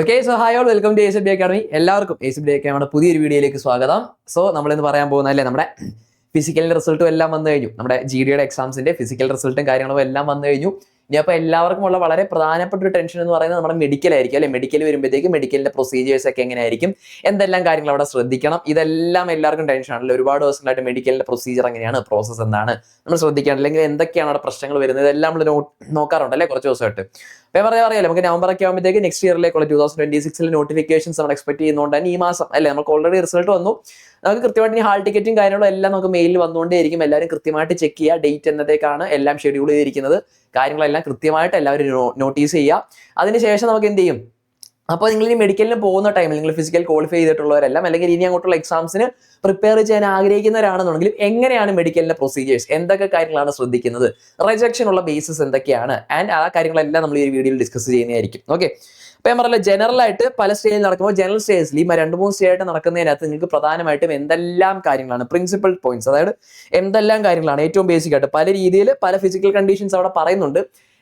Okay so hi all welcome to S B academy എല്ലാവർക്കും S B അക്കാഡമിയുടെ പുതിയൊരു വീഡിയോയിലേക്ക് സ്വാഗതം. സോ നമ്മളിന്ന് പറയാൻ പോകുന്ന അല്ലേ നമ്മുടെ ഫിസിക്കലിന്റെ റിസൾട്ടും എല്ലാം വന്നു കഴിഞ്ഞു. നമ്മുടെ ജി ഡിയുടെ എക്സാംസിന്റെ ഫിസിക്കൽ റിസൾട്ടും കാര്യങ്ങളും എല്ലാം വന്നു കഴിഞ്ഞു. ഇനി അപ്പോൾ എല്ലാവർക്കും ഉള്ള വളരെ പ്രധാനപ്പെട്ട ഒരു ടെൻഷൻ എന്ന് പറയുന്നത് നമ്മുടെ മെഡിക്കൽ ആയിരിക്കും അല്ലെ? മെഡിക്കൽ വരുമ്പോഴത്തേക്ക് മെഡിക്കലിന്റെ പ്രൊസീജിയേഴ്സ് ഒക്കെ എങ്ങനെയായിരിക്കും? എന്തെല്ലാം കാര്യങ്ങൾ അവിടെ ശ്രദ്ധിക്കണം? ഇതെല്ലാം എല്ലാവർക്കും ടെൻഷൻ ആണല്ലോ ഒരുപാട് ദിവസങ്ങളായിട്ട് മെഡിക്കലിന്റെ പ്രൊസീജിയർ എങ്ങനെയാണ്? പ്രോസസ്സ് എന്താണ്? നമ്മൾ ശ്രദ്ധിക്കണം. അല്ലെങ്കിൽ എന്തൊക്കെയാണ് അവിടെ പ്രശ്നങ്ങൾ വരുന്നത്? ഇതെല്ലാം നമ്മൾ നോക്കാറുണ്ട് അല്ലേ? കുറച്ച് ദിവസമായിട്ട്. പറയാൻ അറിയാലോ നമുക്ക് നവംബർ ഒക്കെ ആകുമ്പോഴത്തേക്ക് നെക്സ്റ്റ് ഇയറിലേക്കുള്ള ടൂ തൗസൻഡ് ട്വന്റി സിക്സിൽ നോട്ടിഫിക്കേഷൻസ് നമ്മൾ എക്സ്പെക്ട് ചെയ്യുന്നതുകൊണ്ട് ഈ മാസം അല്ലേ നമുക്ക് ഓൾറെഡി റിസൾട്ട് വന്നു. നമുക്ക് കൃത്യമായിട്ട് ഈ ഹാൾ ടിക്കറ്റും കാര്യങ്ങളും എല്ലാം നമുക്ക് മെയിലിൽ വന്നുകൊണ്ടേയിരിക്കും. എല്ലാവരും കൃത്യമായിട്ട് ചെക്ക് ചെയ്യുക ഡേറ്റ് എന്നതേക്കാണ് എല്ലാം ഷെഡ്യൂൾ ചെയ്തിരിക്കുന്നത്. കാര്യങ്ങളെല്ലാം കൃത്യമായിട്ട് എല്ലാവരും നോട്ടീസ് ചെയ്യുക. അതിനുശേഷം നമുക്ക് എന്ത് ചെയ്യും? അപ്പോൾ നിങ്ങൾ ഈ മെഡിക്കലിന് പോകുന്ന ടൈമിൽ നിങ്ങൾ ഫിസിക്കൽ ക്വാളിഫൈ ചെയ്തിട്ടുള്ളവരെല്ലാം അല്ലെങ്കിൽ ഇനി അങ്ങോട്ടുള്ള എക്സാംസിന് പ്രിപ്പയർ ചെയ്യാൻ ആഗ്രഹിക്കുന്നവരാണെന്നുണ്ടെങ്കിൽ എങ്ങനെയാണ് മെഡിക്കലിന്റെ പ്രൊസീജിയേഴ്സ് എന്തൊക്കെ കാര്യങ്ങളാണ് ശ്രദ്ധിക്കുന്നത്? റിജക്ഷൻ ഉള്ള ബേസിസ് എന്തൊക്കെയാണ്? ആൻഡ് ആ കാര്യങ്ങളെല്ലാം നമ്മൾ ഈ വീഡിയോയിൽ ഡിസ്കസ് ചെയ്യുന്നതായിരിക്കും. ഓക്കെ അപ്പൊ ഞാൻ ജനറൽ ആയിട്ട് പല സ്റ്റേജിൽ നടക്കുമ്പോൾ ജനറൽ സ്റ്റേജിൽ ഈ രണ്ട് മൂന്ന് സ്റ്റേജ് ആയിട്ട് നടക്കുന്നതിനകത്ത് നിങ്ങൾക്ക് പ്രധാനമായിട്ടും എന്തെല്ലാം കാര്യങ്ങളാണ്? പ്രിൻസിപ്പൽ പോയിന്റ്സ് അതായത് എന്തെല്ലാം കാര്യങ്ങളാണ്? ഏറ്റവും ബേസിക് ആയിട്ട് പല രീതിയിൽ പല ഫിസിക്കൽ കണ്ടീഷൻസ് അവിടെ പറയുന്നുണ്ട്.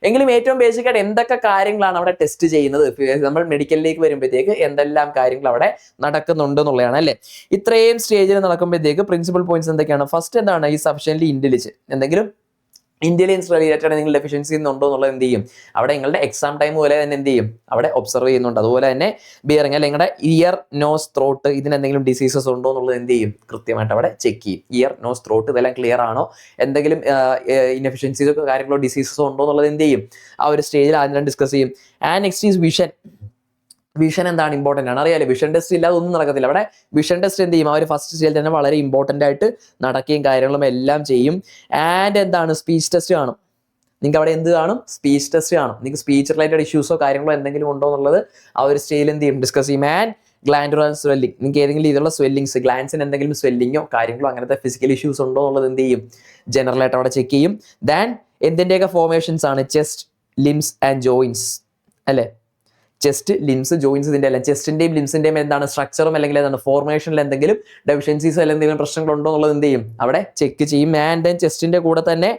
എങ്കിലും ഏറ്റവും ബേസിക് ആയിട്ട് എന്തൊക്കെ കാര്യങ്ങളാണ് അവിടെ ടെസ്റ്റ് ചെയ്യുന്നത്? നമ്മൾ മെഡിക്കലിലേക്ക് വരുമ്പോഴത്തേക്ക് എന്തെല്ലാം കാര്യങ്ങൾ അവിടെ നടക്കുന്നുണ്ട് എന്നുള്ളതാണ് അല്ലേ? ഇത്രയും സ്റ്റേജിൽ നടക്കുമ്പോഴത്തേക്ക് പ്രിൻസിപ്പൽ പോയിന്റ്സ് എന്തൊക്കെയാണ്? ഫസ്റ്റ് എന്താണ് ഈ സഫിഷ്യൻലി ഇന്റലിജൻ എന്തെങ്കിലും ഇന്റലിജൻസ് റിലേറ്റഡ് നിങ്ങൾ ഡെഫിഷ്യൻസി ഉണ്ടോ എന്നുള്ളത് എന്ത് ചെയ്യും? അവിടെ നിങ്ങളുടെ എക്സാം ടൈം പോലെ തന്നെ എന്ത് ചെയ്യും? അവിടെ ഒബ്സർവ് ചെയ്യുന്നുണ്ട്. അതുപോലെ തന്നെ ബിയറിങ് അല്ലെങ്കിൽ ഇയർ നോസ് ത്രോട്ട് ഇതിന് എന്തെങ്കിലും ഡിസീസസ് ഉണ്ടോ എന്നുള്ളത് എന്ത് ചെയ്യും? കൃത്യമായിട്ട് അവിടെ ചെക്ക് ചെയ്യും. ഇയർ നോസ് ത്രോട്ട് ഇതെല്ലാം ക്ലിയർ ആണോ? എന്തെങ്കിലും ഇൻഎഫിഷ്യൻസീസ് കാര്യങ്ങളോ ഡിസീസസോ ഉണ്ടോ എന്നുള്ളത് എന്ത് ചെയ്യും? ആ ഒരു സ്റ്റേജിൽ ആദ്യം ഡിസ്കസ് ചെയ്യും. And next is vision vision എന്താണ് ഇമ്പോർട്ടന്റ് ആണ്. അറിയാലോ വിഷൻ ടെസ്റ്റ് ഇല്ലാതെ ഒന്നും നടക്കത്തില്ല. അവിടെ വിഷൻ ടെസ്റ്റ് എന്ത് ചെയ്യും? ആ ഒരു ഫസ്റ്റ് സ്റ്റേജിൽ തന്നെ വളരെ ഇമ്പോർട്ടന്റ് ആയിട്ട് നടക്കുകയും കാര്യങ്ങളും എല്ലാം ചെയ്യും. ആൻഡ് എന്താണ്? സ്പീച്ച് ടെസ്റ്റ് കാണും. നിങ്ങൾക്ക് അവിടെ എന്ത് കാണും? സ്പീച്ച് ടെസ്റ്റ് കാണും. നിങ്ങൾക്ക് സ്പീച്ച് റിലേറ്റഡ് ഇഷ്യൂസോ കാര്യങ്ങളോ എന്തെങ്കിലും ഉണ്ടോ എന്നുള്ളത് ആ ഒരു സ്റ്റേജിൽ എന്ത് ചെയ്യും? ഡിസ്കസ് ചെയ്യും. ആൻഡ് ഗ്ലാൻഡുറൽ സ്വെല്ലിംഗ് നിങ്ങൾക്ക് ഏതെങ്കിലും രീതിയിലുള്ള സ്വെല്ലിങ്സ് ഗ്ലാൻസിന് എന്തെങ്കിലും സ്വെല്ലിങ്ങോ കാര്യങ്ങളോ അങ്ങനത്തെ ഫിസിക്കൽ ഇഷ്യൂസ് ഉണ്ടോ എന്നുള്ളത് എന്ത് ചെയ്യും? ജനറൽ ആയിട്ട് അവിടെ ചെക്ക് ചെയ്യും. ദാൻ എന്തിന്റെയൊക്കെ ഫോർമേഷൻസ് ആണ്? ചെസ്റ്റ് ലിംസ് ആൻഡ് ജോയിൻസ് അല്ലേ? ചെസ്റ്റ് ലിംസ് ജോയിൻസ് ഇതിന്റെ എല്ലാം. ചെസ്റ്റിന്റെയും ലിംസിന്റെയും എന്താണ് സ്ട്രക്ചറും അല്ലെങ്കിൽ എന്താണ് ഫോർമേഷനിൽ എന്തെങ്കിലും ഡെഫിഷ്യൻസീസ് അല്ലെങ്കിൽ എന്തെങ്കിലും പ്രശ്നങ്ങളുണ്ടോ എന്നുള്ളത് എന്ത് ചെയ്യും? അവിടെ ചെക്ക് ചെയ്യും. ആൻഡ് ദെൻ ചെസ്റ്റിന്റെ കൂടെ തന്നെ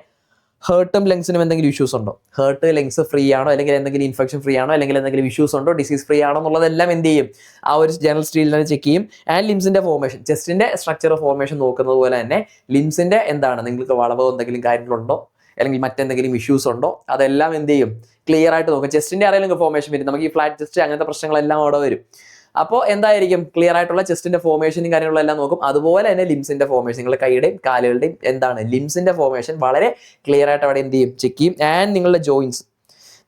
ഹേർട്ടും ലങ്സിനും എന്തെങ്കിലും ഇഷ്യൂസ് ഉണ്ടോ? ഹേർട്ട് ലങ്സ് ഫ്രീ ആണോ? അല്ലെങ്കിൽ എന്തെങ്കിലും ഇൻഫെക്ഷൻ ഫ്രീ ആണോ? അല്ലെങ്കിൽ എന്തെങ്കിലും ഇഷ്യൂസ് ഉണ്ടോ? ഡിസീസ് ഫ്രീ ആണോ? എന്നുള്ളതെല്ലാം എന്ത് ചെയ്യും? ആ ഒരു ജനറൽ സ്റ്റീലിൽ തന്നെ ചെക്ക് ചെയ്യും. ആൻഡ് ലിംസിന്റെ ഫോർമേഷൻ ചെസ്റ്റിന്റെ സ്ട്രക്ചർ ഫോർമേഷൻ നോക്കുന്നത് പോലെ തന്നെ ലിംസിന്റെ എന്താണ്? നിങ്ങൾക്ക് വളവോ എന്തെങ്കിലും കാര്യങ്ങളുണ്ടോ? അല്ലെങ്കിൽ മറ്റെന്തെങ്കിലും ഇഷ്യൂസ് ഉണ്ടോ? അതെല്ലാം എന്ത് ചെയ്യും? ക്ലിയർ ആയിട്ട് നോക്കും. ചെസ്റ്റിന്റെ ആരെങ്കിലും ഫോർമേഷൻ വരും. നമുക്ക് ഈ ഫ്ലാറ്റ് ചെസ്റ്റ് അങ്ങനത്തെ പ്രശ്നങ്ങളെല്ലാം അവിടെ വരും. അപ്പോൾ എന്തായിരിക്കും? ക്ലിയർ ആയിട്ടുള്ള ചെസ്റ്റിന്റെ ഫോർമേഷനും കാര്യങ്ങളും എല്ലാം നോക്കും. അതുപോലെ തന്നെ ലിംസിന്റെ ഫോർമേഷൻ നിങ്ങളുടെ കൈയുടെയും കാലുകളുടെയും എന്താണ്? ലിംസിന്റെ ഫോർമേഷൻ വളരെ ക്ലിയർ ആയിട്ട് അവിടെ എന്ത് ചെയ്യും? ചെക്ക് ചെയ്യും. ആൻഡ് നിങ്ങളുടെ ജോയിൻസ്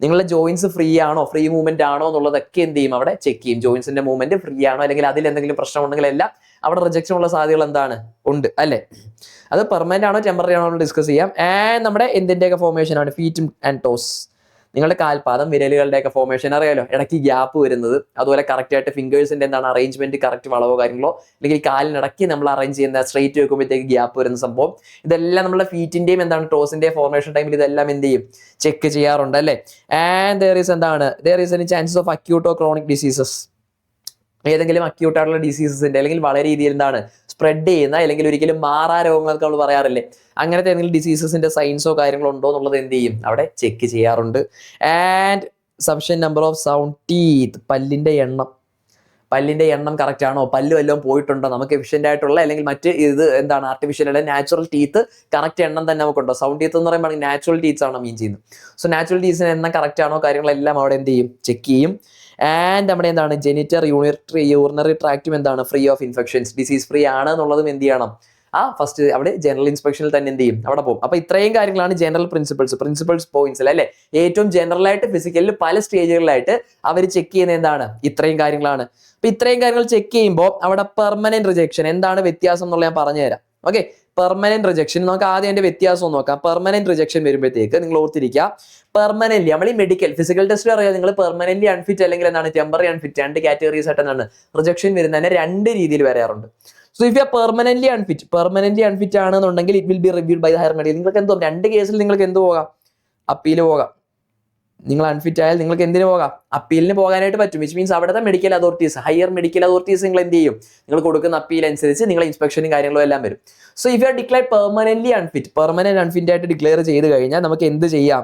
നിങ്ങളുടെ ജോയിൻസ് ഫ്രീ ആണോ? ഫ്രീ മൂവ്മെന്റ് ആണോ എന്നുള്ളതൊക്കെ എന്ത് ചെയ്യും? അവിടെ ചെക്ക് ചെയ്യും. ജോയിൻസിന്റെ മൂവ്മെന്റ് ഫ്രീ ആണോ? അല്ലെങ്കിൽ അതിൽ എന്തെങ്കിലും പ്രശ്നം ഉണ്ടെങ്കിൽ എല്ലാം അവിടെ റിജക്ഷൻ ഉള്ള സാധ്യതകൾ എന്താണ്? ഉണ്ട് അല്ലേ? അത് പെർമനന്റ് ആണോ ടെമ്പററി ആണോ ഡിസ്കസ് ചെയ്യാം. ആൻഡ് നമ്മുടെ എന്തിന്റെയൊക്കെ ഫോർമേഷൻ ആണ്? ഫീറ്റും ആൻഡ് ടോസ് നിങ്ങളുടെ കാൽപാദം വിരലുകളുടെയൊക്കെ ഫോർമേഷൻ അറിയാലോ? ഇടയ്ക്ക് ഗ്യാപ്പ് വരുന്നത്. അതുപോലെ കറക്റ്റ് ആയിട്ട് ഫിംഗേഴ്സിന്റെ എന്താണ് അറേഞ്ച്മെന്റ് കറക്റ്റ് വളവോ കാര്യങ്ങളോ? അല്ലെങ്കിൽ കാലിനിടയ്ക്ക് നമ്മൾ അറേഞ്ച് ചെയ്യുന്ന സ്ട്രേറ്റ് വെക്കുമ്പോഴത്തേക്ക് ഗ്യാപ്പ് വരുന്ന സംഭവം. ഇതെല്ലാം നമ്മുടെ ഫീറ്റിന്റെയും എന്താണ് ടോസിന്റെയും ഫോർമേഷൻ ടൈമിൽ ഇതെല്ലാം എന്ത് ചെയ്യും? ചെക്ക് ചെയ്യാറുണ്ട് അല്ലേ? ആൻഡ് ദർ ഈസ് എന്താണ്? There is any chances of അക്യൂട്ടോ chronic diseases ഏതെങ്കിലും അക്യൂട്ടായിട്ടുള്ള ഡിസീസസിന്റെ അല്ലെങ്കിൽ വളരെ രീതിയിൽ എന്താണ് സ്പ്രെഡ് ചെയ്യുന്ന അല്ലെങ്കിൽ ഒരിക്കലും മാറാ രോഗങ്ങളൊക്കെ നമ്മൾ പറയാറില്ലേ? അങ്ങനത്തെ ഏതെങ്കിലും ഡിസീസസിന്റെ സൈൻസോ കാര്യങ്ങളോ ഉണ്ടോ എന്നുള്ളത് എന്ത് ചെയ്യും? അവിടെ ചെക്ക് ചെയ്യാറുണ്ട്. ആൻഡ് സബ്ഷൻ നമ്പർ ഓഫ് സൗണ്ട് ടീത്ത് പല്ലിന്റെ എണ്ണം. പല്ലിന്റെ എണ്ണം കറക്റ്റ് ആണോ? പല്ല് വല്ലതും പോയിട്ടുണ്ടോ? നമുക്ക് എഫിഷ്യന്റ് ആയിട്ടുള്ള അല്ലെങ്കിൽ മറ്റ് ഇത് എന്താണ്? ആർട്ടിഫിഷ്യൽ അല്ലെങ്കിൽ നാച്ചുറൽ ടീത്ത് കറക്റ്റ് എണ്ണം തന്നെ നമുക്കുണ്ടോ? സൗണ്ട് ടീത്ത് എന്ന് പറയുമ്പോൾ നാച്ചുറൽ ടീത്ത്സ് ആണോ മീൻ ചെയ്യുന്നത്. സോ നാച്ചുറൽ ടീത്ത്സിന് എണ്ണം കറക്റ്റ് ആണോ? കാര്യങ്ങളെല്ലാം അവിടെ എന്ത് ചെയ്യും? ചെക്ക് ചെയ്യും. ആൻഡ് നമ്മുടെ എന്താണ്? ജെനിറ്റർ യൂണിറ്ററി യൂറിനറി ട്രാക്റ്റും എന്താണ്? Free of infections disease free ആണ് എന്നുള്ളതും എന്ത് ചെയ്യണം? ആ ഫസ്റ്റ് അവിടെ ജനറൽ ഇൻസ്പെക്ഷനിൽ തന്നെ എന്ത് ചെയ്യും? അവിടെ പോകും. അപ്പൊ ഇത്രയും കാര്യങ്ങളാണ് ജനറൽ പ്രിൻസിപ്പിൾസ് പ്രിൻസിപ്പിൾസ് പോയിന്റ്സ് അല്ലേ? ഏറ്റവും ജനറൽ ആയിട്ട് ഫിസിക്കലിൽ പല സ്റ്റേജുകളിലായിട്ട് അവർ ചെക്ക് ചെയ്യുന്ന എന്താണ്? ഇത്രയും കാര്യങ്ങളാണ്. അപ്പൊ ഇത്രയും കാര്യങ്ങൾ ചെക്ക് ചെയ്യുമ്പോൾ അവിടെ പെർമനന്റ് റിജക്ഷൻ എന്താണ് വ്യത്യാസം എന്നുള്ള ഞാൻ പറഞ്ഞു തരാം ഓക്കെ പെർമനന്റ് റിജക്ഷൻ നമുക്ക് ആദ്യം അതിന്റെ വ്യത്യാസം നോക്കാം. പെർമനന്റ് റിജക്ഷൻ വരുമ്പോഴത്തേക്ക് നിങ്ങൾ ഓർത്തിരിക്കുക. പെർമനന്റ് നമ്മൾ ഈ മെഡിക്കൽ ഫിസിക്കൽ ടെസ്റ്റ് അറിയാം നിങ്ങൾ പെർമനന്റ് അൺഫിറ്റ് അല്ലെങ്കിൽ എന്താണ്? ടെമ്പററി അൺഫിറ്റ് രണ്ട് കാറ്റഗറീസ് ആയിട്ട് എന്താണ്? റിജക്ഷൻ വരുന്നതിന് രണ്ട് രീതിയിൽ വരാറുണ്ട്. So if you permanently unfit permanently unfit ആണെന്നുണ്ടെങ്കിൽ it will be reviewed by higher medical നിങ്ങൾക്ക് എന്തോ രണ്ട് കേസിൽ നിങ്ങൾക്ക് എന്ത് പോകാം? അപ്പീൽ പോകാം. നിങ്ങൾ അൺഫിറ്റ് ആയാൽ നിങ്ങൾക്ക് എന്തിനു പോകാം? അപ്പീലിന് പോകാനായിട്ട് പറ്റും. വിച്ച് മീൻസ് അവിടുത്തെ medical authorities higher medical authorities നിങ്ങൾ എന്ത് ചെയ്യും? നിങ്ങൾ കൊടുക്കുന്ന അപ്പീൽ അനുസരിച്ച് നിങ്ങൾ ഇൻസ്പെക്ഷനും കാര്യങ്ങളും എല്ലാം വരും. So if you are declare permanently unfit permanent unfit ആയിട്ട് ഡിക്ലെയർ ചെയ്ത് കഴിഞ്ഞാൽ നമുക്ക് എന്ത് ചെയ്യാം?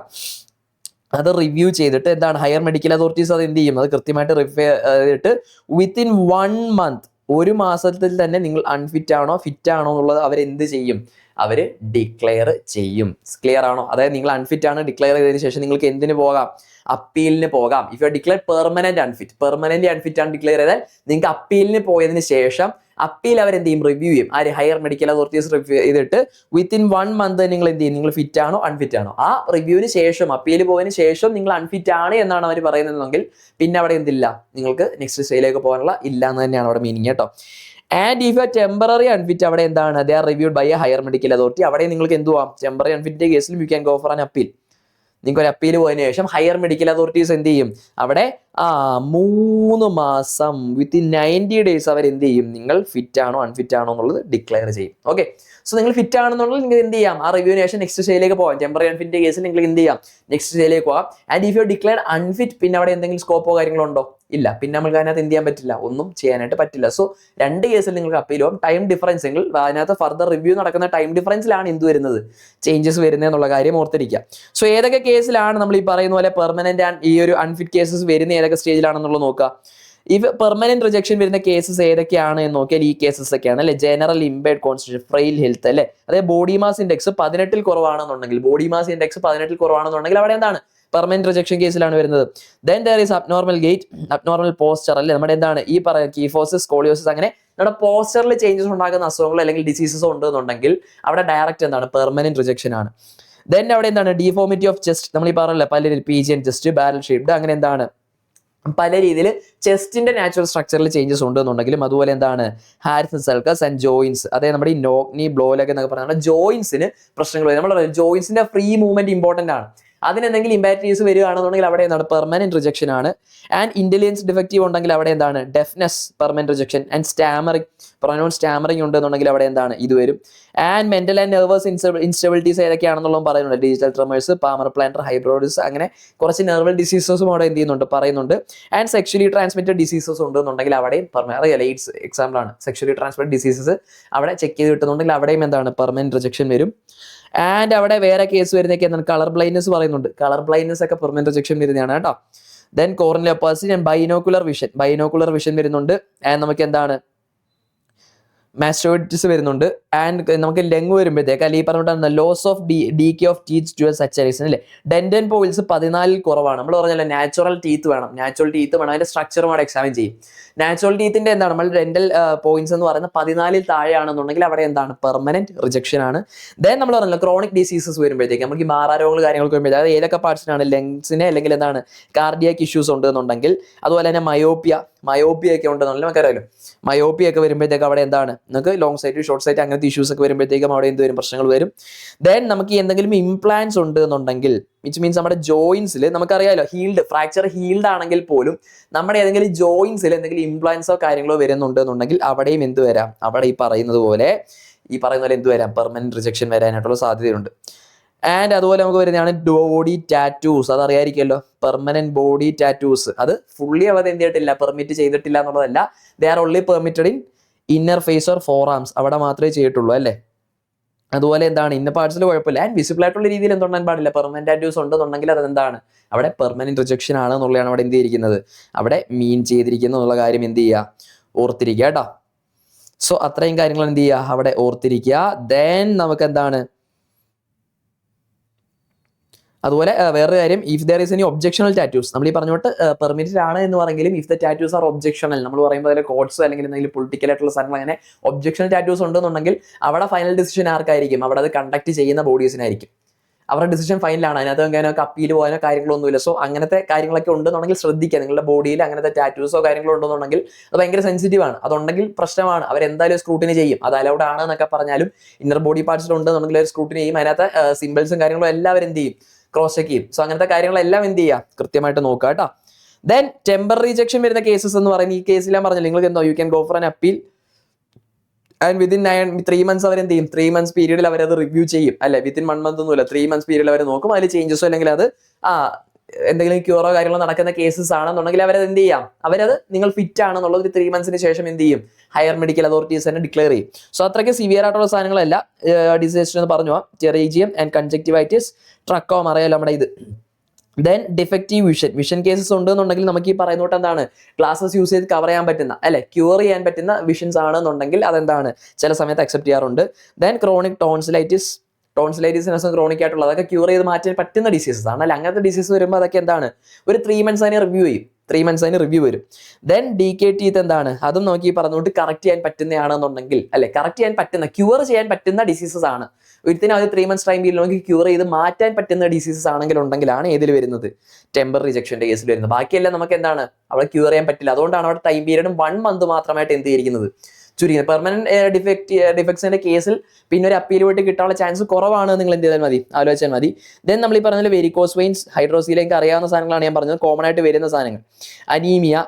അത് റിവ്യൂ ചെയ്തിട്ട് എന്താണ്? ഹയർ മെഡിക്കൽ അതോറിറ്റീസ് അത് എന്ത് ചെയ്യും? അത് കൃത്യമായിട്ട് റിഫേ ചെയ്തിട്ട് വിത്തിൻ വൺ മന്ത് ഒരു മാസത്തിൽ തന്നെ നിങ്ങൾ അൺഫിറ്റ് ആണോ ഫിറ്റ് ആണോ എന്നുള്ളത് അവരെന്ത് ചെയ്യും? അവർ ഡിക്ലെയർ ചെയ്യും. ക്ലിയർ ആണോ? അതായത് നിങ്ങൾ അൺഫിറ്റ് ആണ് ഡിക്ലെയർ ചെയ്തതിനു ശേഷം നിങ്ങൾക്ക് എന്തിനു പോകാം? അപ്പീലിന് പോകാം. If you declare permanent unfit permanent unfit ആണ് ഡിക്ലെയർ ചെയ്താൽ നിങ്ങൾക്ക് അപ്പീലിന് പോയതിന് ശേഷം അപ്പീൽ അവർ എന്ത് ചെയ്യും? റിവ്യൂ ചെയ്യും. ആര്? ഹയർ മെഡിക്കൽ അതോറിറ്റീസ് റിവ്യൂ ചെയ്തിട്ട് വിത്തിൻ വൺ മന്ത് നിങ്ങൾ എന്ത് ചെയ്യും? നിങ്ങൾ ഫിറ്റ് ആണോ? അൺഫിറ്റ് ആണോ? ആ റിവ്യൂവിന് ശേഷം അപ്പീൽ പോയതിന് ശേഷം നിങ്ങൾ അൺഫിറ്റ് ആണ് എന്നാണ് അവർ പറയുന്നതെങ്കിൽ പിന്നെ അവിടെ എന്തില്ല? നിങ്ങൾക്ക് നെക്സ്റ്റ് സ്റ്റേയിലേക്ക് പോകാനുള്ള ഇല്ല എന്ന് തന്നെയാണ് അവിടെ മീനിങ് കേട്ടോ. And if a temporary unfit അവിടെ എന്താണ്? They are reviewed by a higher medical authority അവിടെ നിങ്ങൾക്ക് എന്തുവാം ടെമ്പററി അൺഫിറ്റിന്റെ കേസിൽ you can go for an appeal നിങ്ങൾക്ക് ഒരു അപ്പീൽ പോയതിനു ശേഷം ഹയർ മെഡിക്കൽ അതോറിറ്റീസ് എന്ത് ചെയ്യും? അവിടെ ആ മൂന്ന് മാസം വിത്തിൻ നയന്റി ഡേയ്സ് അവർ എന്ത് ചെയ്യും? നിങ്ങൾ ഫിറ്റ് ആണോ അൺഫിറ്റ് ആണോ എന്നുള്ളത് ഡിക്ലെയർ ചെയ്യും. ഓക്കെ സോ നിങ്ങൾ ഫിറ്റ് ആണെന്നുള്ളത് നിങ്ങൾക്ക് എന്ത് ചെയ്യാം? ആ റിവ്യൂവിന് ശേഷം നെക്സ്റ്റ് സ്റ്റേജിലേക്ക് പോകാം ടെമ്പററി അൺഫിറ്റ് കേസിൽ നിങ്ങൾ എന്ത് ചെയ്യാം? നെക്സ്റ്റ് സ്റ്റേജിലേക്ക് പോകാം and if you declare unfit പിന്നെ അവിടെ എന്തെങ്കിലും സ്കോപ്പോ കാര്യങ്ങളോ ഉണ്ടോ? ഇല്ല. പിന്നെ നമുക്ക് അതിനകത്ത് എന്ത് ചെയ്യാൻ പറ്റില്ല? ഒന്നും ചെയ്യാനായിട്ട് പറ്റില്ല. സോ രണ്ട് കേസിൽ നിങ്ങൾക്ക് അപ്പീൽ പോകും ടൈം ഡിഫറൻസ് എങ്കിൽ അതിനകത്ത് ഫർദർ റിവ്യൂ നടക്കുന്ന ടൈം ഡിഫറൻസിലാണ് എന്ത് വരുന്നത്? ചേഞ്ചസ് വരുന്നത് എന്നുള്ള കാര്യം ഓർത്തിരിക്കുക. സോ ഏതൊക്കെ കേസിലാണ് നമ്മൾ ഈ പറയുന്ന പോലെ പെർമനന്റ് ആൻഡ് ഈ ഒരു അൺഫിറ്റ് കേസസ് വരുന്ന ഏതൊക്കെ സ്റ്റേജിലാണെന്നുള്ളത് നോക്കുക. ഇഫ് പെർമനന്റ് റിജക്ഷൻ വരുന്ന കേസസ് ഏതൊക്കെയാണ് എന്ന് നോക്കിയാൽ ഈ കേസസ് ഒക്കെയാണ് അല്ലെ? General impaired constitution frail health അല്ലെ? അതായത് ബോഡി മാസ് ഇൻഡെക്സ് പതിനെട്ടിൽ കുറവാണെന്നുണ്ടെങ്കിൽ ബോഡി മാസ് ഇൻഡെക്സ് പതിനെട്ടിൽ കുറവാണെന്നുണ്ടെങ്കിൽ അവിടെ എന്താണ്? പെർമനന്റ് റിജക്ഷൻ കേസിലാണ് വരുന്നത്. Then there is abnormal gait abnormal posture അല്ലെ? നമ്മുടെ എന്താണ് ഈ പറയുന്ന കീഫോസിസ് കോളിയോസിസ് അങ്ങനെ നമ്മുടെ പോസ്റ്ററിൽ ചേഞ്ചസ് ഉണ്ടാകുന്ന അസുഖങ്ങൾ അല്ലെങ്കിൽ ഡിസീസസ് ഉണ്ടെന്നുണ്ടെങ്കിൽ അവിടെ ഡയറക്റ്റ് എന്താണ്? പെർമനന്റ് റിജക്ഷൻ ആണ്. ദെൻ അവിടെ എന്താണ്? ഡിഫോമിറ്റി ഓഫ് ചെസ്റ്റ് നമ്മൾ ഈ പറഞ്ഞല്ലേ പല pigeon chest barrel shaped അങ്ങനെ എന്താണ്? പല രീതിയിൽ ചെസ്റ്റിന്റെ നാച്ചുറൽ സ്ട്രക്ചറിൽ ചേഞ്ചസ് ഉണ്ട് എന്നുണ്ടെങ്കിലും അതുപോലെ എന്താണ്? ഹാരിസൺ സൽക്കസ് ആൻഡ് ജോയിൻസ് അതായത് നമ്മുടെ ഈ നോക്നി ബ്ലോലൊക്കെ എന്നൊക്കെ പറയുന്നത് ജോയിൻസിന് പ്രശ്നങ്ങൾ നമ്മൾ ജോയിൻസിന്റെ ഫ്രീ മൂവ്മെന്റ് ഇമ്പോർട്ടന്റ് ആണ്. അതിന് എന്തെങ്കിലും ഇമ്പാക്റ്റീവ്സ് വരികയാണെന്നുണ്ടെങ്കിൽ അവിടെ എന്താണ്? പെർമനന്റ് റിജക്ഷൻ ആണ്. ആൻഡ് ഇന്റലിജൻസ് ഡിഫക്റ്റീവ് ഉണ്ടെങ്കിൽ അവിടെ എന്താണ്? Deafness permanent rejection and stammering pronounced stammering ഉണ്ടെന്നുണ്ടെങ്കിൽ അവിടെ എന്താണ്? ഇത് വരും. And mental and nervous instabilities ഏതൊക്കെയാണെന്നുള്ളതും പറയുന്നുണ്ട്. Digital tremors palmar plantar hyperhidrosis അങ്ങനെ കുറച്ച് നെർവൽ ഡിസീസസും അവിടെ എന്ത് ചെയ്യുന്നുണ്ട്? പറയുന്നുണ്ട്. ആൻഡ് സെക്ഷലി ട്രാൻസ്മിറ്റഡ് ഡിസീസസ് ഉണ്ടെന്നുണ്ടെങ്കിൽ അവിടെയും അറിയാം എയ്ഡ്സ് എക്സാമ്പിൾ ആണ്. സെക്ഷലി ട്രാൻസ്മിറ്റഡ് ഡിസീസസ് അവിടെ ചെക്ക് ചെയ്ത് കിട്ടുന്നുണ്ടെങ്കിൽ അവിടെയും എന്താണ്? പെർമനന്റ് റിജക്ഷൻ വരും. ആൻഡ് അവിടെ വേറെ കേസ് വരുന്നതൊക്കെ എന്താണ്? കളർ ബ്ലൈൻഡ്നസ് പറയുന്നുണ്ട്. കളർ ബ്ലൈൻഡ്നസ് ഒക്കെ പെർമനന്റ് റിജക്ഷൻ വരുന്നതാണ് കേട്ടോ. Then corneal opacity and binocular vision binocular vision വരുന്നുണ്ട്. ആൻഡ് നമുക്ക് എന്താണ്? മാസ്റ്റോയിറ്റിസ് വരുന്നുണ്ട്. ആൻഡ് നമുക്ക് ലെങ് വരുമ്പോഴത്തേക്ക് അല്ലെങ്കിൽ ഈ പറഞ്ഞിട്ട് loss of D D K of teeth to saturation അല്ലേ? ഡെൻഡൻ പോയിൽസ് പതിനാലിൽ കുറവാണ്. നമ്മൾ പറഞ്ഞല്ലോ നാച്ചുറൽ ടീത്ത് വേണം. നാച്ചുറൽ ടീത്ത് വേണം. അതിന്റെ സ്ട്രക്ചറും അവിടെ എക്സാമിൻ ചെയ്യും. നാച്ചുറൽ ടീത്തിന്റെ എന്താണ്? നമ്മൾ ഡെന്റൽ പോയിന്റ്സ് എന്ന് പറയുന്നത് പതിനാലിൽ താഴെയാണെന്നുണ്ടെങ്കിൽ അവിടെ എന്താണ്? പെർമനന്റ് റിജക്ഷൻ ആണ്. ദെൻ നമ്മൾ പറഞ്ഞല്ലോ ക്രോണിക് ഡിസീസസ് വരുമ്പോഴത്തേക്ക് നമുക്ക് ഈ മാറാരോഗങ്ങൾ കാര്യങ്ങൾക്ക് വരുമ്പോഴത്തേക്ക് അതായത് ഏതൊക്കെ പാർട്സിനാണ് ലങ്സിനെ അല്ലെങ്കിൽ എന്താണ്? കാർഡിയാക് ഇഷ്യൂസ് ഉണ്ട് എന്നുണ്ടെങ്കിൽ അതുപോലെ തന്നെ മയോപ്പിയ മയോപ്പിയ ഒക്കെ ഉണ്ടെന്നുണ്ടെങ്കിൽ നമുക്കറിയാലോ. മയോപ്പിയ ഒക്കെ വരുമ്പോഴത്തേക്ക് അവിടെ എന്താണ്? നമുക്ക് ലോങ് സൈറ്റ് ഷോർട്ട് സൈറ്റ് അങ്ങനത്തെ ഇഷ്യൂസ് ഒക്കെ വരുമ്പോഴത്തേക്കും അവിടെ എന്ത് വരും? പ്രശ്നങ്ങൾ വരും. ദെൻ നമുക്ക് എന്തെങ്കിലും ഇംപ്ലാൻസ് ഉണ്ട് എന്നുണ്ടെങ്കിൽ വിച്ച് മീൻസ് നമ്മുടെ ജോയിൻസിൽ നമുക്കറിയാലോ ഹീൽഡ് ഫ്രാക്ചർ ഹീൽഡ് ആണെങ്കിൽ പോലും നമ്മുടെ ഏതെങ്കിലും ജോയിൻസിൽ എന്തെങ്കിലും ഇംപ്ലാൻസോ കാര്യങ്ങളോ വരുന്നുണ്ട് എന്നുണ്ടെങ്കിൽ അവിടെയും എന്ത് വരാം? അവിടെ ഈ പറയുന്നത് പോലെ ഈ പറയുന്ന പോലെ എന്ത് വരാം? പെർമനന്റ് റിജക്ഷൻ വരാനായിട്ടുള്ള സാധ്യതയുണ്ട്. ആൻഡ് അതുപോലെ നമുക്ക് വരുന്നതാണ് ബോഡി ടാറ്റൂസ് അത് അറിയായിരിക്കുമല്ലോ പെർമനന്റ് ബോഡി ടാറ്റൂസ് അത് ഫുള്ളി അവർ എന്ത് ചെയ്തിട്ടില്ല പെർമിറ്റ് ചെയ്തിട്ടില്ല എന്നുള്ളതല്ല. They are only permitted in inner face or forearms അവിടെ മാത്രമേ ചെയ്തിട്ടുള്ളൂ അല്ലേ? അതുപോലെ എന്താണ്? ഇന്ന പാർട്സിൽ കുഴപ്പമില്ല. ആൻഡ് വിസിബിൾ ആയിട്ടുള്ള രീതിയിൽ എന്തുണ്ടാൻ പാടില്ല. പെർമനന്റ് ടാറ്റൂസ് ഉണ്ടെന്നുണ്ടെങ്കിൽ അത് എന്താണ്? അവിടെ പെർമനന്റ് റിജക്ഷൻ ആണ് എന്നുള്ളതാണ് അവിടെ എന്ത് ചെയ്തിരിക്കുന്നത്? അവിടെ മീൻ ചെയ്തിരിക്കുന്നു എന്നുള്ള കാര്യം എന്ത് ചെയ്യുക? ഓർത്തിരിക്കുക കേട്ടോ. സോ അത്രയും കാര്യങ്ങൾ എന്ത് ചെയ്യുക? അവിടെ ഓർത്തിരിക്കുക. ദെൻ നമുക്ക് എന്താണ്? അതുപോലെ വേറൊരു കാര്യം if there is any objectional tattoos നമ്മൾ ഈ പറഞ്ഞോട്ട് പെർമിറ്റഡ് ആണ് എന്ന് പറഞ്ഞെങ്കിലും if the tattoos are objectional നമ്മൾ പറയുമ്പോൾ അതിലെ കോഡ്സ് അല്ലെങ്കിൽ എന്തെങ്കിലും പൊളിറ്റിക്കൽ ആയിട്ടുള്ള സാധനങ്ങൾ അങ്ങനെ ഒബ്ജക്ഷണൽ ടാറ്റൂസ് ഉണ്ടെന്നുണ്ടെങ്കിൽ അവിടെ ഫൈനൽ ഡിസിഷൻ ആർക്കായിരിക്കും? അവിടെ അത് കണ്ടക്ട് ചെയ്യുന്ന ബോഡീസിനായിരിക്കും അവരുടെ ഡിസിഷൻ ഫൈനലാണ് അതിനകത്ത് അങ്ങനെയൊക്കെ അപ്പീൽ പോകാനോ കാര്യങ്ങളൊന്നുമില്ല സോ അങ്ങനത്തെ കാര്യങ്ങളൊക്കെ ഉണ്ടെന്നുണ്ടെങ്കിൽ ശ്രദ്ധിക്കുക. നിങ്ങളുടെ ബോഡിയിൽ അങ്ങനത്തെ ടാറ്റൂസോ കാര്യങ്ങളോ ഉണ്ടെന്നുണ്ടെങ്കിൽ അത് ഭയങ്കര സെൻസിറ്റീവ് ആണ്. അതുണ്ടെങ്കിൽ പ്രശ്നമാണ്. അവരെന്തായാലും സ്ക്രൂട്ടിനി ചെയ്യും. അത് അലൗഡ് ആണ് എന്നൊക്കെ പറഞ്ഞാലും ഇന്നർ ബോഡി പാർട്സിൽ ഉണ്ടെന്നുണ്ടെങ്കിൽ സ്ക്രൂട്ടിനി ചെയ്യും. അതിനകത്ത് സിമ്പിൾസും കാര്യങ്ങളും എല്ലാവരും എന്ത് ചെയ്യും? ക്രോസ് ചെക്ക് ചെയ്യും. സോ അങ്ങനത്തെ കാര്യങ്ങളെല്ലാം എന്ത് ചെയ്യുക കൃത്യമായിട്ട് നോക്കുക കേട്ടോ. ദെൻ ടെമ്പർ റിജക്ഷൻ വരുന്ന കേസസ് എന്ന് പറയുന്നത് ഈ കേസിൽ ഞാൻ പറഞ്ഞില്ല നിങ്ങൾക്ക് എന്തോ you can go for an appeal and within nine three months അവർ എന്ത് ചെയ്യും? ത്രീ മന്ത്സ് പീരീഡിൽ അത് റിവ്യൂ ചെയ്യും. അല്ലെ? വിത്തിൻ വൺ മന്ത് ഒന്നുമില്ല. ത്രീ മന്ത്സ് പീരീഡിൽ അവർ നോക്കും. അതിൽ ചേഞ്ചസോ അല്ലെങ്കിൽ അത് ആ എന്തെങ്കിലും ക്യൂറോ കാര്യങ്ങളോ നടക്കുന്ന കേസസ് ആണെന്നുണ്ടെങ്കിൽ അവരത് എന്ത് ചെയ്യാം? അവരത് നിങ്ങൾ ഫിറ്റ് ആണെന്നുള്ളത് ഒരു ത്രീ മന്ത്സിന് ശേഷം എന്ത് ചെയ്യും? ഹയർ മെഡിക്കൽ അതോറിറ്റീസ് തന്നെ ഡിക്ലെയർ ചെയ്യും. സോ അത്രയ്ക്ക് സിവിയർ ആയിട്ടുള്ള സാധനങ്ങളല്ല. ഡിസേഷൻ എന്ന് പറഞ്ഞു ചെറിയം ആൻഡ് കൺജക്റ്റിവൈറ്റിസ് ട്രക്കോ അറിയാലോ നമ്മുടെ ഇത്. Then defective vision vision cases ഉണ്ട് എന്നുണ്ടെങ്കിൽ നമുക്ക് ഈ പറയുന്ന തൊട്ട് എന്താണ്? ഗ്ലാസസ് യൂസ് ചെയ്ത് കവർ ചെയ്യാൻ പറ്റുന്ന അല്ലെ? ക്യൂർ ചെയ്യാൻ പറ്റുന്ന വിഷൻസ് ആണെന്നുണ്ടെങ്കിൽ അതെന്താണ്? ചില സമയത്ത് അക്സെപ്റ്റ് ചെയ്യാറുണ്ട്. ദെൻ ക്രോണിക് ടോൺസിലൈറ്റിസ് ടോൺസിലൈറ്റിസിനസ് ക്രോണിക് ആയിട്ടുള്ള അതൊക്കെ ക്യൂർ ചെയ്ത് മാറ്റാൻ പറ്റുന്ന ഡിസീസസ് ആണ്. അല്ല? അങ്ങനത്തെ ഡിസീസ് വരുമ്പോൾ അതൊക്കെ എന്താണ്? ഒരു ത്രീ മന്ത്സ് അതിനെ റിവ്യൂ ചെയ്യും. ത്രീ മന്ത്സ് അതിന് റിവ്യൂ വരും. ദെൻ ഡി കെ ടീത്ത് എന്താണ്? അതും നോക്കി പറഞ്ഞുകൊണ്ട് കറക്റ്റ് ചെയ്യാൻ പറ്റുന്നതാണെന്നുണ്ടെങ്കിൽ അല്ലെ? കറക്റ്റ് ചെയ്യാൻ പറ്റുന്ന ക്യൂർ ചെയ്യാൻ പറ്റുന്ന ഡിസീസസ് ആണ്. ഒരിക്കലും അത് ത്രീ മന്ത്സ് ടൈം നമുക്ക് ക്യൂർ ചെയ്ത് മാറ്റാൻ പറ്റുന്ന ഡിസീസസ് ആണെങ്കിൽ ഉണ്ടെങ്കിലാണ് ഏതിൽ വരുന്നത്? ടെമ്പർ റിജക്ഷന്റെ കേസിൽ വരുന്നത്. ബാക്കിയെല്ലാം നമുക്ക് എന്താണ്? അവിടെ ക്യൂർ ചെയ്യാൻ പറ്റില്ല. അതുകൊണ്ടാണ് അവിടെ ടൈം പീരീഡും വൺ മന്ത് മാത്രമായിട്ട് എന്ത് ചെയ്തിരിക്കുന്നത്? ചുരുങ്ങിയത്. പെർമനന്റ് ഡിഫക്റ്റ് ഡിഫക്ട്സിന്റെ കേസിൽ പിന്നെ ഒരു അപ്പീൽ പോയിട്ട് കിട്ടാനുള്ള ചാൻസ് കുറവാണ് നിങ്ങൾ എന്ത് ചെയ്താൽ മതി? ആലോചിച്ചാൽ മതി. ദെൻ നമ്മൾ ഈ പറഞ്ഞ വെരിക്കോസ് വെയിൻസ് ഹൈഡ്രോസീലേക്ക് അറിയാവുന്ന സാധനങ്ങളാണ് ഞാൻ പറഞ്ഞത്. കോമൺ ആയിട്ട് വരുന്ന സാധനങ്ങൾ. അനീമിയ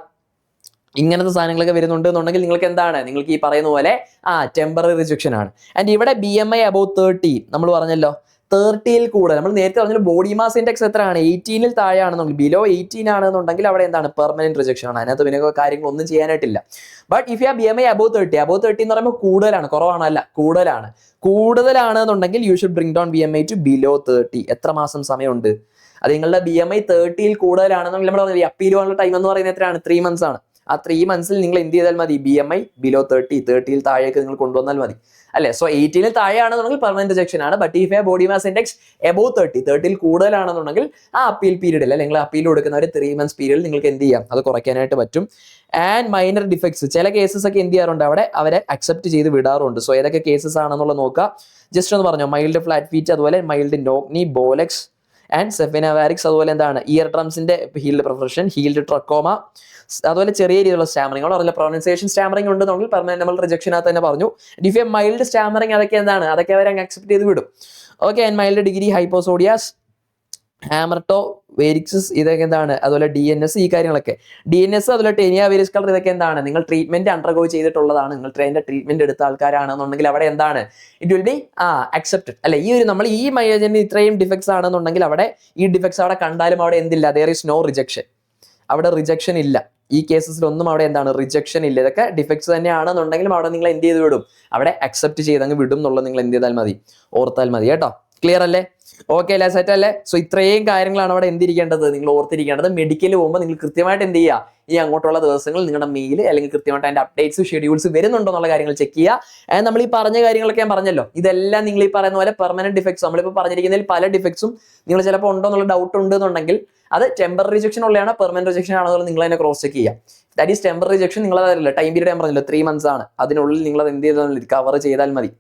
ഇങ്ങനത്തെ സാധനങ്ങളൊക്കെ വരുന്നുണ്ട് എന്നുണ്ടെങ്കിൽ നിങ്ങൾക്ക് എന്താണ്? നിങ്ങൾക്ക് ഈ പറയുന്ന പോലെ ആ ടെമ്പററി റിജക്ഷൻ ആണ്. ആൻഡ് ഇവിടെ B M I above thirty നമ്മൾ പറഞ്ഞല്ലോ. തേർട്ടിയിൽ കൂടുതൽ. നമ്മൾ നേരത്തെ പറഞ്ഞ ബോഡി മാസ് ഇൻഡെക്സ് എത്രയാണ്? എയ്റ്റീനിൽ താഴെയാണെന്നുണ്ടെങ്കിൽ ബിലോ എയ്റ്റീൻ ആണെന്നുണ്ടെങ്കിൽ അവിടെ എന്താണ്? പെർമനന്റ് റിജക്ഷൻ ആണ്. അതിനകത്ത് പിന്നെ കാര്യങ്ങളൊന്നും ചെയ്യാനായിട്ടില്ല. But if you B M I above thirty above thirty എന്ന് പറയുമ്പോൾ കൂടുതലാണ്. കുറവാണല്ല കൂടുതലാണ്. കൂടുതലാണെന്നുണ്ടെങ്കിൽ you should bring down B M I to below thirty എത്ര മാസം സമയമുണ്ട്? അത് നിങ്ങളുടെ ബി എം ഐ തേർട്ടിയിൽ കൂടുതലാണെന്നുണ്ടെങ്കിൽ നമ്മൾ അപ്പീൽ പോകാനുള്ള ടൈം എന്ന് പറയുന്നത് എത്രയാണ്? ത്രീ മന്ത്സ് ആണ്. ആ ത്രീ മന്ത്സിൽ നിങ്ങൾ എന്ത് ചെയ്താൽ മതി? B M I below thirty തേർട്ടിയിൽ താഴേക്ക് നിങ്ങൾ കൊണ്ടുവന്നാൽ മതി. അല്ലെ? സോ എയ്റ്റീനിൽ താഴെയാണെന്നുണ്ടെങ്കിൽ പെർമനന്റ് റിജക്ഷൻ ആണ്. But if a body mass index above thirty തേർട്ടിയിൽ കൂടുതലാണെന്നുണ്ടെങ്കിൽ ആ അപ്പീൽ പീരീഡിൽ അല്ലെങ്കിൽ നിങ്ങൾ അപ്പീൽ കൊടുക്കുന്ന ഒരു ത്രീ മന്ത്സ് പീരീഡിൽ നിങ്ങൾക്ക് എന്ത് ചെയ്യാം? അത് കുറയ്ക്കാനായിട്ട് പറ്റും. ആൻഡ് മൈനർ ഡിഫക്ട്സ് ചില കേസസ് ഒക്കെ എന്ത് ചെയ്യാറുണ്ട്? അവിടെ അവരെ അക്സെപ്റ്റ് ചെയ്ത് വിടാറുണ്ട്. സോ ഏതൊക്കെ കേസസ് ആണെന്നുള്ള നോക്കുക. ജസ്റ്റ് ഒന്ന് പറഞ്ഞോ. മൈൽഡ് ഫ്ലാറ്റ് ഫീറ്റ് അതുപോലെ mild knock knee bowlegs and സെഫിനാവാരിക്സ് അതുപോലെ എന്താണ്? ഇയർ ഡ്രംസിന്റെ ഹീൽഡ് പ്രൊഫഷൻ ഹീൽഡ് ട്രക്കോമ അതുപോലെ ചെറിയ രീതിയിലുള്ള സ്റ്റാമറിംഗ് അതുപോലെ പ്രൊനൗൺസിയേഷൻ സ്റ്റാമറിംഗ് ഉണ്ടെന്നുണ്ടെങ്കിൽ പെർമനന്റ് നമ്മൾ റിജക്ഷനകത്ത് തന്നെ പറഞ്ഞു. ഡിഫ് എ മൈൽഡ് സ്റ്റാമറിംഗ് അതൊക്കെ എന്താണ്? അതൊക്കെ അവർ അങ്ങ് അക്സെപ്റ്റ് ചെയ്ത് വിടും. Okay mild degree hypospadias hammer toe varices ഇതൊക്കെ എന്താണ്? അതുപോലെ ഡി എൻ എസ് ഈ കാര്യങ്ങളൊക്കെ. ഡി എൻ എസ് അതുപോലെ ടെനിയ വേരിയസ് കളർ ഇതൊക്കെ എന്താണ്? നിങ്ങൾ ട്രീറ്റ്മെന്റ് അണ്ടർഗോ ചെയ്തിട്ടുള്ളതാണ്. നിങ്ങൾ ട്രെയിനിന്റെ ട്രീറ്റ്മെന്റ് എടുത്ത ആൾക്കാരാണെന്നുണ്ടെങ്കിൽ അവിടെ എന്താണ്? ഇറ്റ് വിൽ ബി ആ അക്സെപ്റ്റഡ് അല്ലെ ഈ ഒരു നമ്മൾ ഈ മയോജന് ഇത്രയും ഡിഫക്ട്സ് ആണെന്നുണ്ടെങ്കിൽ അവിടെ ഈ ഡിഫക്ട്സ് അവിടെ കണ്ടാലും അവിടെ എന്തില്ല? ദർ ഇസ് നോ റിജക്ഷൻ അവിടെ റിജക്ഷൻ ഇല്ല. ഈ കേസസിലൊന്നും അവിടെ എന്താണ്? റിജക്ഷൻ ഇല്ല. ഇതൊക്കെ ഡിഫക്ട്സ് തന്നെയാണെന്നുണ്ടെങ്കിലും അവിടെ നിങ്ങൾ എന്ത് ചെയ്ത് വിടും? അവിടെ അക്സെപ്റ്റ് ചെയ്തങ്ങ് വിടും എന്നുള്ളത് നിങ്ങൾ എന്ത് ചെയ്താൽ മതി? ഓർത്താൽ മതി കേട്ടോ. ക്ലിയർ അല്ലേ? ഓക്കെ അല്ലേ സെറ്റ് അല്ലേ? സോ ഇത്രയും കാര്യങ്ങളാണ് അവിടെ എന്തിരിക്കേണ്ടത്? നിങ്ങൾ ഓർത്തിരിക്കേണ്ടത് മെഡിക്കൽ പോകുമ്പോൾ നിങ്ങൾ കൃത്യമായിട്ട് എന്ത് ചെയ്യുക? ഈ അങ്ങോട്ടുള്ള ദിവസങ്ങൾ നിങ്ങളുടെ മെയിൽ അല്ലെങ്കിൽ കൃത്യമായിട്ട് അതിന്റെ അപ്ഡേറ്റ്സ് ഷെഡ്യൂൾസ് വരുന്നുണ്ടോ എന്നുള്ള കാര്യങ്ങൾ ചെക്ക് ചെയ്യുക. നമ്മൾ ഈ പറഞ്ഞ കാര്യങ്ങളൊക്കെ ഞാൻ പറഞ്ഞല്ലോ. ഇതെല്ലാം നിങ്ങൾ ഈ പറയുന്ന പോലെ പെർമനന്റ് ഡിഫക്ട്സ് നമ്മളിപ്പോൾ പറഞ്ഞിരിക്കുന്നതിൽ പല ഡിഫക്ട്സും നിങ്ങൾ ചിലപ്പോൾ ഉണ്ടോ എന്നുള്ള ഡൗട്ട് ഉണ്ട് എന്നുണ്ടെങ്കിൽ അത് ടെമ്പററി റിജക്ഷൻ ഉള്ളതാണ് പെർമനന്റ് റിജക്ഷൻ ആണോ നിങ്ങൾ അതിനെ ക്രോസ് ചെക്ക് ചെയ്യുക. ദാറ്റ് ഈസ് ടെമ്പററി റിജക്ഷൻ നിങ്ങൾ ടൈം പീരീഡ് ഞാൻ പറഞ്ഞല്ലോ ത്രീ മന്ത്സ് ആണ്. അതിനുള്ളിൽ നിങ്ങൾ അത് എന്ത് ചെയ്താൽ കവർ ചെയ്താൽ മതി.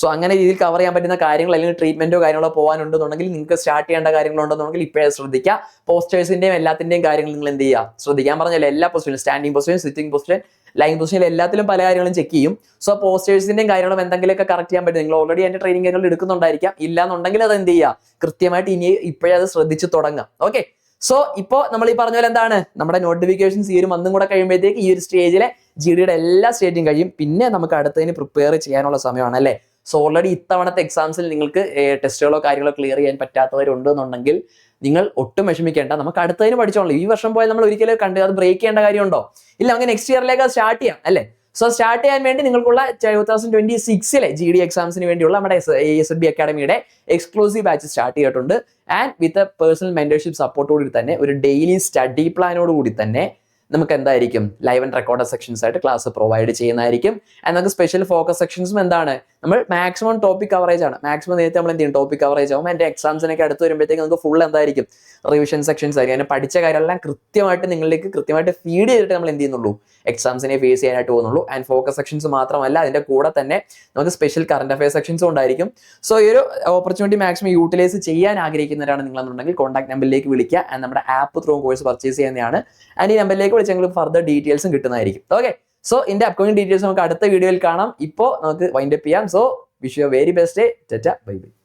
സോ അങ്ങനെ രീതിയിൽ കവർ ചെയ്യാൻ പറ്റുന്ന കാര്യങ്ങൾ അല്ലെങ്കിൽ ട്രീറ്റ്മെന്റോ കാര്യങ്ങളോ പോകാനുണ്ടെന്നുണ്ടെങ്കിൽ നിങ്ങൾക്ക് സ്റ്റാർട്ട് ചെയ്യേണ്ട കാര്യങ്ങളുണ്ടെന്നുണ്ടെങ്കിൽ ഇപ്പോഴേ ശ്രദ്ധിക്കുക. പോസ്റ്റേഴ്സിന്റെയും എല്ലാത്തിന്റെയും കാര്യങ്ങൾ നിങ്ങൾ എന്ത് ചെയ്യുക? ശ്രദ്ധിക്കാൻ പറഞ്ഞാൽ എല്ലാ പൊസിഷനും standing position sitting position lying position എല്ലാത്തിലും പല കാര്യങ്ങളും ചെക്ക് ചെയ്യും. സോ പോസ്റ്റേഴ്സിന്റെയും കാര്യങ്ങളും എന്തെങ്കിലുമൊക്കെ കറക്റ്റ് ചെയ്യാൻ പറ്റും. നിങ്ങൾ ഓൾറെഡി അതിന്റെ ട്രെയിനിങ് കാര്യങ്ങൾ എടുക്കുന്നുണ്ടായിരിക്കാം. ഇല്ലാന്നുണ്ടെങ്കിൽ അത് എന്ത് ചെയ്യുക? കൃത്യമായിട്ട് ഇനി ഇപ്പോഴേ അത് ശ്രദ്ധിച്ച് തുടങ്ങാം ഓക്കെ സോ ഇപ്പോ നമ്മൾ ഈ പറഞ്ഞ പോലെ എന്താണ്? നമ്മുടെ നോട്ടിഫിക്കേഷൻസ് ഈ ഒരു മന്തും കൂടെ കഴിയുമ്പോഴത്തേക്ക് ഈ ഒരു സ്റ്റേജിലെ ജി ഡിയുടെ എല്ലാ സ്റ്റേജും കഴിയും. പിന്നെ നമുക്ക് അടുത്തതിന് പ്രിപ്പയർ ചെയ്യാനുള്ള സമയമാണ് അല്ലേ? സോ ഓൾറെഡി ഇത്തവണത്തെ എക്സാംസിൽ നിങ്ങൾക്ക് ടെസ്റ്റുകളോ കാര്യങ്ങളോ ക്ലിയർ ചെയ്യാൻ പറ്റാത്തവരുണ്ട് എന്നുണ്ടെങ്കിൽ നിങ്ങൾ ഒട്ടും വിഷമിക്കേണ്ട. നമുക്ക് അടുത്തതിന് പഠിച്ചോളൂ. ഈ വർഷം പോയാൽ നമ്മൾ ഒരിക്കലും കണ്ട് അത് ബ്രേക്ക് ചെയ്യേണ്ട കാര്യമുണ്ടോ? ഇല്ല നമുക്ക് നെക്സ്റ്റ് ഇയറിലേക്ക് സ്റ്റാർട്ട് ചെയ്യാം അല്ലേ? സോ സ്റ്റാർട്ട് ചെയ്യാൻ വേണ്ടി നിങ്ങൾക്കുള്ള ടൂ തൗസൻഡ് ട്വന്റി സിക്സിലെ ജി ഡി എക്സാംസിന് വേണ്ടിയുള്ള നമ്മുടെ എസ് എസ് ബി അക്കാഡമിയുടെ എക്സ്ക്ലൂസീവ് ബാച്ച് സ്റ്റാർട്ട് ചെയ്തിട്ടുണ്ട്. And with a personal mentorship support കൂടി തന്നെ ഒരു ഡെയിലി സ്റ്റഡി പ്ലാനോട് കൂടി തന്നെ നമുക്ക് എന്തായിരിക്കും? ലൈവ് ആൻഡ് റെക്കോർഡ് സെക്ഷൻസ് ആയിട്ട് ക്ലാസ് പ്രൊവൈഡ് ചെയ്യുന്നതായിരിക്കും. ആൻഡ് നമുക്ക് സ്പെഷ്യൽ ഫോക്കസ് സെക്ഷൻസും എന്താണ്? നമ്മൾ മാക്സിമം ടോപ്പിക് കവറേജ് ആണ്. മാക്സിമം നേരത്തെ നമ്മൾ എന്ത് ചെയ്യും? ടോപ്പിക് കവറേജ് ആവും. എന്റെ എക്സാംസിനൊക്കെ അടുത്ത് വരുമ്പോഴത്തേക്ക് നമുക്ക് ഫുൾ എന്തായിരിക്കും? റിവിഷൻ സെക്ഷൻസ് ആയിരിക്കും. അതിനെ പഠിച്ച കാര്യമെല്ലാം കൃത്യമായിട്ട് നിങ്ങളിലേക്ക് കൃത്യമായിട്ട് ഫീഡ് ചെയ്തിട്ട് നമ്മൾ എന്ത് ചെയ്യുന്നുള്ളൂ? എക്സാംസിനെ ഫേസ് ചെയ്യാനായിട്ട് പോകുന്നുള്ളൂ. ആൻഡ് ഫോക്കസ് സെക്ഷൻസ് മാത്രമല്ല അതിന്റെ കൂടെ തന്നെ നമുക്ക് സ്പെഷ്യൽ കറണ്ട് അഫയർ സെക്ഷൻസും ഉണ്ടായിരിക്കും. സോ ഈ ഒരു ഓപ്പർച്യൂണിറ്റി മാക്സിമം യൂട്ടിലൈസ് ചെയ്യാൻ ആഗ്രഹിക്കുന്നവരാണ് നിങ്ങളെന്നുണ്ടെങ്കിൽ കോൺടാക്ട് നമ്പറിലേക്ക് വിളിക്കുക. ആൻഡ് നമ്മുടെ ആപ്പ് ത്രൂ കോഴ്സ് പർച്ചേസ് ചെയ്യുന്നതാണ്. ആൻഡ് ഈ നമ്പറിലേക്ക് വിളിച്ചെങ്കിലും ഫർദർ ഡീറ്റെയിൽസും കിട്ടുന്നതായിരിക്കും. ഓക്കെ സോ ഇന്റെ അപ്കമിങ് ഡീറ്റെയിൽസ് നമുക്ക് അടുത്ത വീഡിയോയിൽ കാണാം. ഇപ്പോൾ നമുക്ക് വൈൻഡപ്പ് ചെയ്യാം. So wish you very best day bye bye